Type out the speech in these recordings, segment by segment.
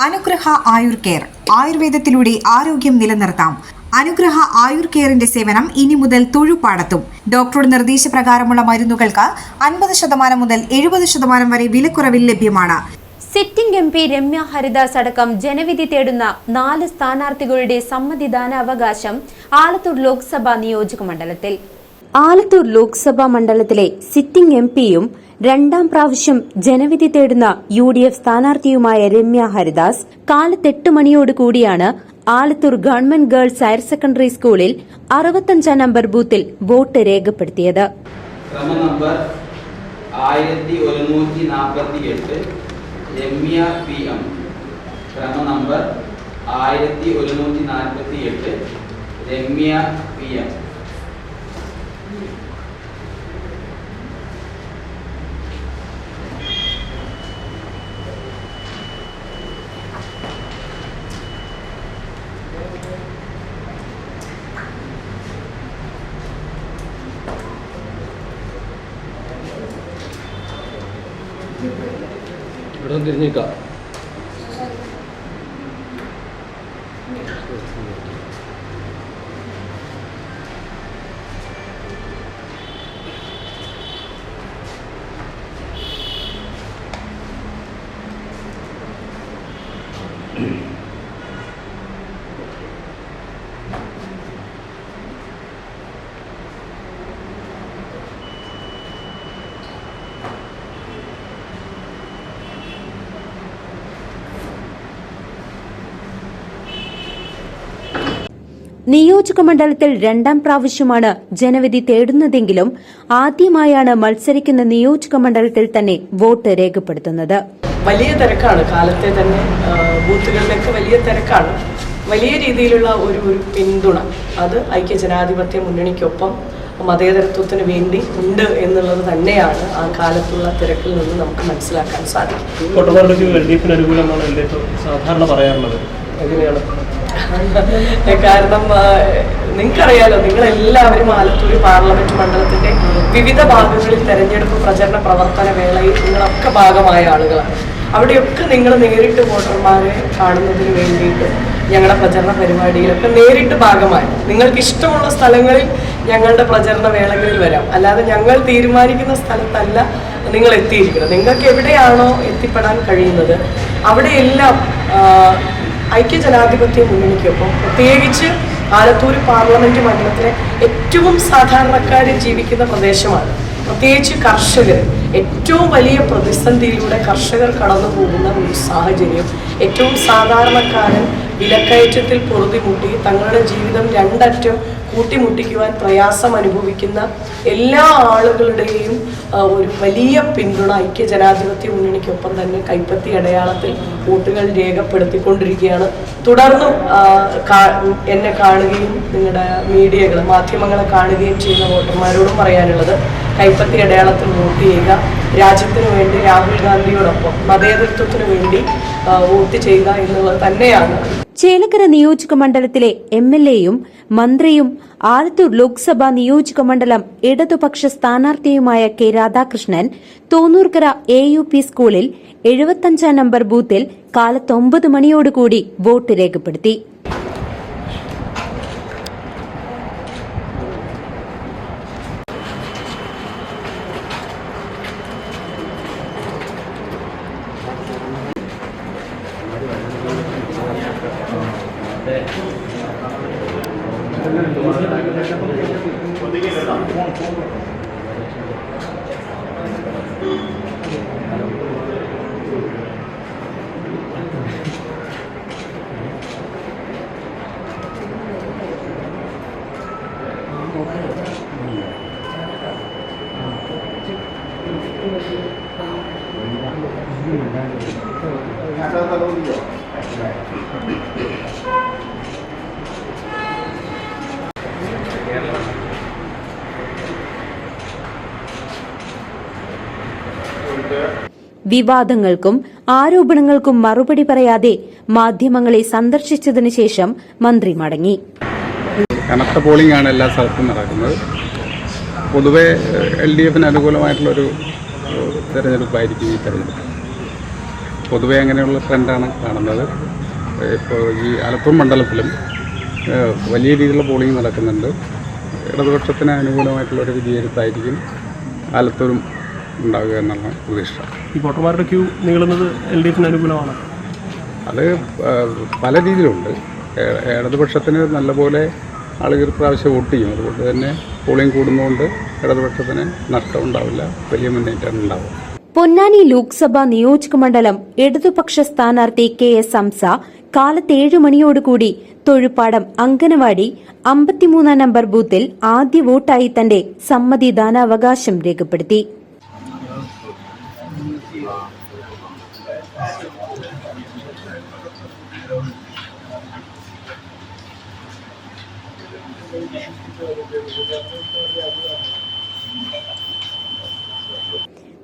അനുഗ്രഹ ആയുർ കെയർ. ആയുർവേദത്തിലൂടെ ആരോഗ്യം നിലനിർത്താം. അനുഗ്രഹ ആയുർ കെയറിന്റെ സേവനം ഇനി മുതൽ തൊഴുപാടത്തും. ഡോക്ടറുടെ നിർദ്ദേശപ്രകാരമുള്ള മരുന്നുകൾക്ക് അൻപത് ശതമാനം മുതൽ എഴുപത് ശതമാനം വരെ വിലക്കുറവിൽ ലഭ്യമാണ്. Sitting M P Ramya Haridas അടക്കം ജനവിധി തേടുന്ന നാല് സ്ഥാനാർത്ഥികളുടെ സമ്മതിദാനാവകാശം ആലത്തൂർ ലോക്സഭാ നിയോജക മണ്ഡലത്തിൽ ആലത്തൂർ ലോക്സഭാ മണ്ഡലത്തിലെ സിറ്റിംഗ് എം പിയും രണ്ടാം പ്രാവശ്യം ജനവിധി തേടുന്ന യു ഡി എഫ് സ്ഥാനാർത്ഥിയുമായ രമ്യ ഹരിദാസ് കാലത്തെട്ട് മണിയോട് കൂടിയാണ് Alathur government girls higher secondary സ്കൂളിൽ അറുപത്തഞ്ചാം നമ്പർ ബൂത്തിൽ വോട്ട് രേഖപ്പെടുത്തിയത്. ക്രമ നമ്പർ നമ്പർ ആയിരത്തി ഒരുന്നൂറ്റി നാൽപ്പത്തി എട്ട് രമ്യ പി എം. ഇവിടെ തിരിഞ്ഞേക്കാം നിയോജക മണ്ഡലത്തിൽ രണ്ടാം പ്രാവശ്യമാണ് ജനവിധി തേടുന്നതെങ്കിലും ആദ്യമായാണ് മത്സരിക്കുന്ന നിയോജക മണ്ഡലത്തിൽ തന്നെ വോട്ട് രേഖപ്പെടുത്തുന്നത്. വലിയ തിരക്കാണ്. കാലത്തെ തന്നെ ബൂത്തുകളിലൊക്കെ വലിയ തിരക്കാണ്. വലിയ രീതിയിലുള്ള ഒരു ഒരു പിന്തുണ. അത് ഐക്യ ജനാധിപത്യ മുന്നണിക്കൊപ്പം മതേതരത്വത്തിന് വേണ്ടി ഉണ്ട് എന്നുള്ളത് തന്നെയാണ് ആ കാലത്തുള്ള തിരക്കിൽ നിന്ന് നമുക്ക് മനസ്സിലാക്കാൻ സാധിക്കും. സാധാരണ പറയാറുള്ളത്? എങ്ങനെയാണ്? കാരണം നിങ്ങൾക്കറിയാലോ നിങ്ങളെല്ലാവരും ആലത്തൂർ പാർലമെന്റ് മണ്ഡലത്തിന്റെ വിവിധ ഭാഗങ്ങളിൽ തെരഞ്ഞെടുപ്പ് പ്രചരണ പ്രവർത്തന വേളയിൽ നിങ്ങളൊക്കെ ഭാഗമായ ആളുകളാണ്. അവിടെയൊക്കെ നിങ്ങൾ നേരിട്ട് വോട്ടർമാരെ കാണുന്നതിന് വേണ്ടിയിട്ട് ഞങ്ങളുടെ പ്രചരണ പരിപാടിയിലൊക്കെ നേരിട്ട് ഭാഗമായി. നിങ്ങൾക്ക് ഇഷ്ടമുള്ള സ്ഥലങ്ങളിൽ ഞങ്ങളുടെ പ്രചരണ വേളകളിൽ വരാം. അല്ലാതെ ഞങ്ങൾ തീരുമാനിക്കുന്ന സ്ഥലത്തല്ല നിങ്ങൾ എത്തിയിരിക്കണം നിങ്ങൾക്ക് എവിടെയാണോ എത്തിപ്പെടാൻ കഴിയുന്നത് അവിടെയെല്ലാം ഐക്യ ജനാധിപത്യ മുന്നണിക്കൊപ്പം പ്രത്യേകിച്ച് ആലത്തൂർ പാർലമെന്റ് മണ്ഡലത്തിലെ ഏറ്റവും സാധാരണക്കാർ ജീവിക്കുന്ന പ്രദേശമാണ്. പ്രത്യേകിച്ച് കർഷകർ. ഏറ്റവും വലിയ പ്രതിസന്ധിയിലൂടെ കർഷകർ കടന്നു പോകുന്ന ഒരു സാഹചര്യം. ഏറ്റവും സാധാരണക്കാരൻ വിലക്കയറ്റത്തിൽ പൊറുതിമുട്ടി തങ്ങളുടെ ജീവിതം രണ്ടറ്റം കൂട്ടിമുട്ടിക്കുവാൻ പ്രയാസം അനുഭവിക്കുന്ന എല്ലാ ആളുകളുടെയും ഒരു വലിയ പിന്തുണ ഐക്യ ജനാധിപത്യ മുന്നണിക്കൊപ്പം തന്നെ കൈപ്പത്തി അടയാളത്തിൽ വോട്ടുകൾ രേഖപ്പെടുത്തിക്കൊണ്ടിരിക്കുകയാണ്. തുടർന്നും എന്നെ കാണുകയും നിങ്ങളുടെ മീഡിയകൾ മാധ്യമങ്ങളെ കാണുകയും ചെയ്യുന്ന വോട്ടർമാരോടും പറയാനുള്ളത് കൈപ്പത്തി അടയാളത്തിൽ വോട്ട് ചെയ്യുക. രാജ്യത്തിനു വേണ്ടി രാഹുൽ ഗാന്ധിയോടൊപ്പം മതേതൃത്വത്തിനു വേണ്ടി വോട്ട് ചെയ്യുക എന്നുള്ളത് തന്നെയാണ്. ചേലക്കര നിയോജക മണ്ഡലത്തിലെ എം എൽ എയും മന്ത്രിയും ആലത്തൂർ ലോക്സഭാ നിയോജക മണ്ഡലം ഇടതുപക്ഷ സ്ഥാനാർത്ഥിയുമായ K Radhakrishnan Thonnurkkara A U P സ്കൂളിൽ എഴുപത്തഞ്ചാം നമ്പർ ബൂത്തിൽ കാലത്ത് ഒമ്പത് മണിയോടുകൂടി വോട്ട് രേഖപ്പെടുത്തി. വിവാദങ്ങൾക്കും ആരോപണങ്ങൾക്കും മറുപടി പറയാതെ മാധ്യമങ്ങളെ സന്ദർശിച്ചതിനു ശേഷം മന്ത്രി മടങ്ങി. കനത്ത പോളിംഗ് ആണ് എല്ലാ സ്ഥലത്തും നടക്കുന്നത്. പൊതുവെ എൽ ഡി എഫിന് അനുകൂലമായിട്ടുള്ളൊരു തെരഞ്ഞെടുപ്പായിരിക്കും ഈ തെരഞ്ഞെടുപ്പ്. പൊതുവെ അങ്ങനെയുള്ള ട്രെൻഡാണ് കാണുന്നത്. ഇപ്പോൾ ഈ ആലപ്പുഴ മണ്ഡലത്തിലും വലിയ രീതിയിലുള്ള പോളിംഗ് നടക്കുന്നുണ്ട്. ഇടതുപക്ഷത്തിന് അനുകൂലമായിട്ടുള്ള ഒരു വിധിയെഴുത്തായിരിക്കും ആലത്തൂരും ഉണ്ടാവുക എന്നുള്ള പ്രതീക്ഷ. ഈ വോട്ടർമാരുടെ ക്യൂ നീളുന്നത് എൽ ഡി എഫിന് അനുകൂലമാണ്. അത് പല രീതിയിലുണ്ട്. ഇടതുപക്ഷത്തിന് നല്ലപോലെ ആളുകൾ പ്രാവശ്യം വോട്ട് ചെയ്യും. അതുകൊണ്ട് തന്നെ പോളിംഗ് കൂടുന്നതുകൊണ്ട് ഇടതുപക്ഷത്തിന് നഷ്ടം ഉണ്ടാവില്ല. വലിയ മുന്നേറ്റം ഉണ്ടാവും. പൊന്നാനി ലോക്സഭാ നിയോജക മണ്ഡലം ഇടതുപക്ഷ സ്ഥാനാർത്ഥി കെ എസ് ഹംസ കാലത്ത് ഏഴു മണിയോടുകൂടി തൊഴുപ്പാടം അങ്കനവാടി അമ്പത്തിമൂന്നാം നമ്പർ ബൂത്തിൽ ആദ്യ വോട്ടായി തന്റെ സമ്മതിദാനാവകാശം രേഖപ്പെടുത്തി.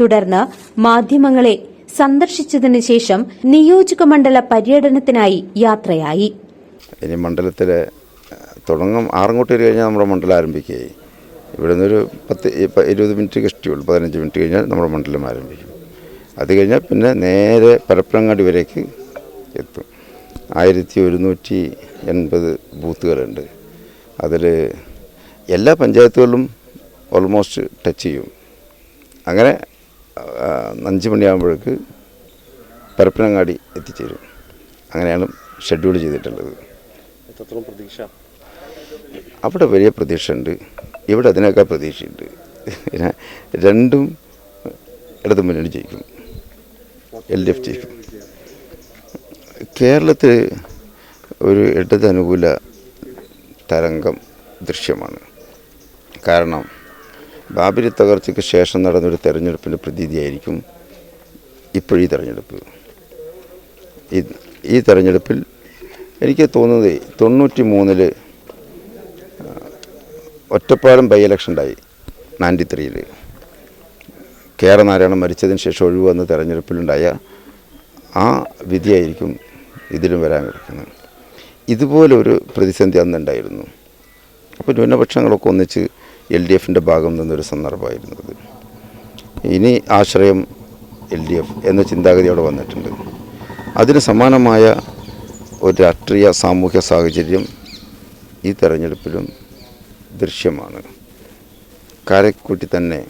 തുടർന്ന് മാധ്യമങ്ങളെ സന്ദർശിച്ചതിന് ശേഷം നിയോജക മണ്ഡല പര്യടനത്തിനായി യാത്രയായി. ഇനി മണ്ഡലത്തിലെ തുടങ്ങും ആറങ്ങോട്ട് കഴിഞ്ഞാൽ നമ്മുടെ മണ്ഡലം ആരംഭിക്കുകയായി. ഇവിടെ നിന്നൊരു പത്ത് ഇരുപത് മിനിറ്റ് കഷ്ടിയുള്ളൂ പതിനഞ്ച് മിനിറ്റ് കഴിഞ്ഞാൽ നമ്മുടെ മണ്ഡലം ആരംഭിക്കും. അത് കഴിഞ്ഞാൽ പിന്നെ നേരെ പരപ്പനങ്ങാടി വരേക്ക് എത്തും. ആയിരത്തി ഒരുന്നൂറ്റി എൺപത് ബൂത്തുകളുണ്ട്. അതിൽ എല്ലാ പഞ്ചായത്തുകളിലും ഓൾമോസ്റ്റ് ടച്ച് ചെയ്യും. അങ്ങനെ അഞ്ച് മണിയാകുമ്പോഴേക്ക് പരപ്പനങ്ങാടി എത്തിച്ചേരും. അങ്ങനെയാണ് ഷെഡ്യൂൾ ചെയ്തിട്ടുള്ളത്. എത്രത്തോളം പ്രതീക്ഷ? അവിടെ വലിയ പ്രതീക്ഷയുണ്ട്. ഇവിടെ അതിനേക്കാൾ പ്രതീക്ഷയുണ്ട്. പിന്നെ രണ്ടും ഇടതു മുന്നണി ജയിക്കും. എൽ ഡി എഫ് ജയിക്കും. കേരളത്തിൽ ഒരു ഇടത് അനുകൂല തരംഗം ദൃശ്യമാണ്. കാരണം ബാബരി തകർച്ചയ്ക്ക് ശേഷം നടന്നൊരു തെരഞ്ഞെടുപ്പിന്റെ പ്രതീതിയായിരിക്കും ഇപ്പോഴീ തെരഞ്ഞെടുപ്പ്. ഈ ഈ തെരഞ്ഞെടുപ്പിൽ എനിക്ക് തോന്നുന്നത് തൊണ്ണൂറ്റി മൂന്നിൽ ഒറ്റപ്പാലം ബൈ ഇലക്ഷൻ ഉണ്ടായി നയന്റി ത്രീയിൽ കെ ആർ നാരായണൻ മരിച്ചതിന് ശേഷം ഒഴിവന്ന തെരഞ്ഞെടുപ്പിലുണ്ടായ ആ വിധിയായിരിക്കും ഇതിലും വരാൻ കിടക്കുന്നത് ഇതുപോലെ ഒരു പ്രതിസന്ധി അന്നുണ്ടായിരുന്നു. അപ്പോൾ ന്യൂനപക്ഷങ്ങളൊക്കെ ഒന്നിച്ച് എൽ ഡി എഫിന്റെ ഭാഗം നിന്നൊരു സന്ദർഭമായിരുന്നത് ഇനി ആശ്രയം എൽ ഡി എഫ് എന്ന ചിന്താഗതി അവിടെ വന്നിട്ടുണ്ട്. അതിന് സമാനമായ ഒരു രാഷ്ട്രീയ സാമൂഹ്യ സാഹചര്യം ഈ തെരഞ്ഞെടുപ്പിലും ദൃശ്യമാണ്. കാരക്കൂട്ടി തന്നെ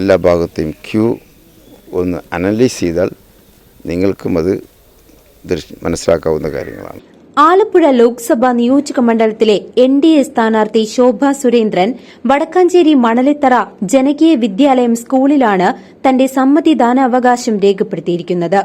എല്ലാ ഭാഗത്തെയും ക്യൂ ഒന്ന് അനലൈസ് ചെയ്താൽ നിങ്ങൾക്കും അത് മനസ്സിലാക്കാവുന്ന കാര്യങ്ങളാണ്. ആലപ്പുഴ ലോക്സഭാ നിയോജക മണ്ഡലത്തിലെ എൻ ഡി എ സ്ഥാനാർത്ഥി ശോഭ സുരേന്ദ്രൻ വടക്കാഞ്ചേരി മണലിത്തറ ജനകീയ വിദ്യാലയം സ്കൂളിലാണ് തന്റെ സമ്മതിദാനാവകാശം രേഖപ്പെടുത്തിയിരിക്കുന്നത്.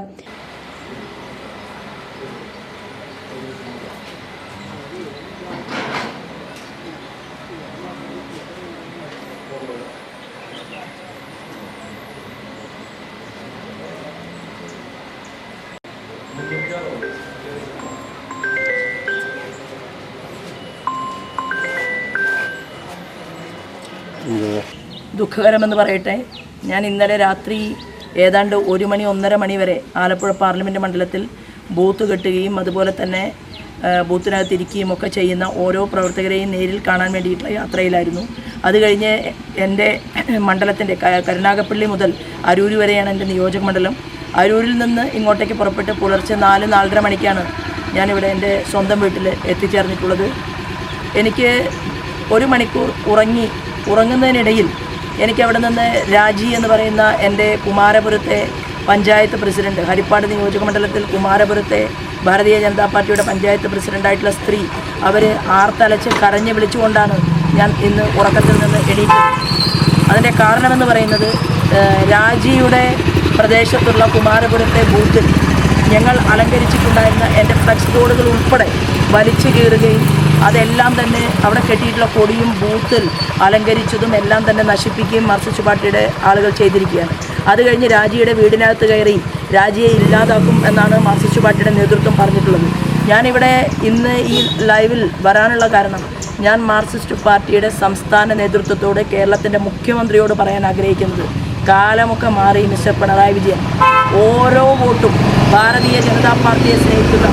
ദുഃഖകരമെന്ന് പറയട്ടെ. ഞാൻ ഇന്നലെ രാത്രി ഏതാണ്ട് ഒരു മണി ഒന്നര മണി വരെ ആലപ്പുഴ പാർലമെന്റ് മണ്ഡലത്തിൽ ബൂത്ത് കെട്ടുകയും അതുപോലെ തന്നെ ബൂത്തിനകത്തിരിക്കുകയും ഒക്കെ ചെയ്യുന്ന ഓരോ പ്രവർത്തകരെയും നേരിൽ കാണാൻ വേണ്ടിയിട്ടുള്ള യാത്രയിലായിരുന്നു. അത് കഴിഞ്ഞ് എന്റെ മണ്ഡലത്തിന്റെ കരുനാഗപ്പള്ളി മുതൽ അരൂര് വരെയാണ് എന്റെ നിയോജക മണ്ഡലം. അരൂരിൽ നിന്ന് ഇങ്ങോട്ടേക്ക് പുറപ്പെട്ട് പുലർച്ചെ നാല് നാലര മണിക്കാണ് ഞാനിവിടെ എന്റെ സ്വന്തം വീട്ടിൽ എത്തിച്ചേർന്നിട്ടുള്ളത്. എനിക്ക് ഒരു മണിക്കൂർ ഉറങ്ങി ഉറങ്ങുന്നതിനിടയിൽ എനിക്ക് അവിടെ നിന്ന് രാജി എന്ന് പറയുന്ന എന്റെ കുമാരപുരത്തെ പഞ്ചായത്ത് പ്രസിഡന്റ് ഹരിപ്പാട് നിയോജക മണ്ഡലത്തിൽ കുമാരപുരത്തെ ഭാരതീയ ജനതാ പാർട്ടിയുടെ പഞ്ചായത്ത് പ്രസിഡന്റായിട്ടുള്ള സ്ത്രീ അവർ ആർത്തലച്ച് കരഞ്ഞ് വിളിച്ചുകൊണ്ടാണ് ഞാൻ ഇന്ന് ഉറക്കത്തിൽ നിന്ന് എണീറ്റത്. അതിന്റെ കാരണമെന്ന് പറയുന്നത് രാജിയുടെ പ്രദേശത്തുള്ള കുമാരപുരത്തെ ബൂത്തിൽ ഞങ്ങൾ അലങ്കരിച്ചിട്ടുണ്ടായിരുന്ന എന്റെ ഫ്ലക്സ് ബോർഡുകൾ ഉൾപ്പെടെ വലിച്ചു കീറുകയും അതെല്ലാം തന്നെ അവിടെ കെട്ടിയിട്ടുള്ള കൊടിയും ബൂത്തിൽ അലങ്കരിച്ചതും എല്ലാം തന്നെ നശിപ്പിക്കുകയും മാർക്സിസ്റ്റ് പാർട്ടിയുടെ ആളുകൾ ചെയ്തിരിക്കുകയാണ്. അത് കഴിഞ്ഞ് രാജിയുടെ വീടിനകത്ത് കയറി രാജിയെ ഇല്ലാതാക്കും എന്നാണ് മാർക്സിസ്റ്റ് പാർട്ടിയുടെ നേതൃത്വം പറഞ്ഞിട്ടുള്ളത്. ഞാനിവിടെ ഇന്ന് ഈ ലൈവിൽ വരാനുള്ള കാരണം ഞാൻ മാർസിസ്റ്റ് പാർട്ടിയുടെ സംസ്ഥാന നേതൃത്വത്തോട് കേരളത്തിന്റെ മുഖ്യമന്ത്രിയോട് പറയാൻ ആഗ്രഹിക്കുന്നത് കാലമൊക്കെ മാറി മിസ്റ്റർ പിണറായി വിജയൻ. ഓരോ വോട്ടും ഭാരതീയ ജനതാ പാർട്ടിയെ സ്നേഹിക്കുന്ന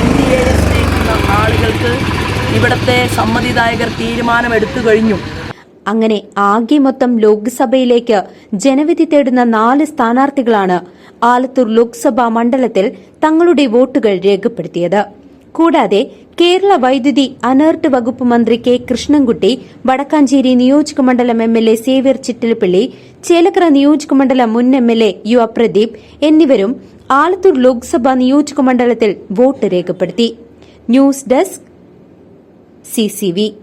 എൻ ഡി എയെ സ്നേഹിക്കുന്ന ആളുകൾക്ക് ഇവിടുത്തെ സമ്മതിദായകർ തീരുമാനമെടുത്തു കഴിഞ്ഞു. അങ്ങനെ ആകെ മൊത്തം ലോക്സഭയിലേക്ക് ജനവിധി തേടുന്ന നാല് സ്ഥാനാർത്ഥികളാണ് ആലത്തൂർ ലോക്സഭാ മണ്ഡലത്തിൽ തങ്ങളുടെ വോട്ടുകൾ രേഖപ്പെടുത്തിയത്. കൂടാതെ കേരള വൈദ്യുതി അനേർട്ട് വകുപ്പ് മന്ത്രി കെ കൃഷ്ണൻകുട്ടി വടക്കാഞ്ചേരി നിയോജകമണ്ഡലം M L A Xavier Chittilappilly Chelakkara നിയോജകമണ്ഡലം മുൻ എം എൽ എ യു അപ്രദീപ് എന്നിവരും ആലത്തൂർ ലോക്സഭാ നിയോജകമണ്ഡലത്തിൽ വോട്ട് രേഖപ്പെടുത്തി. News desk CCB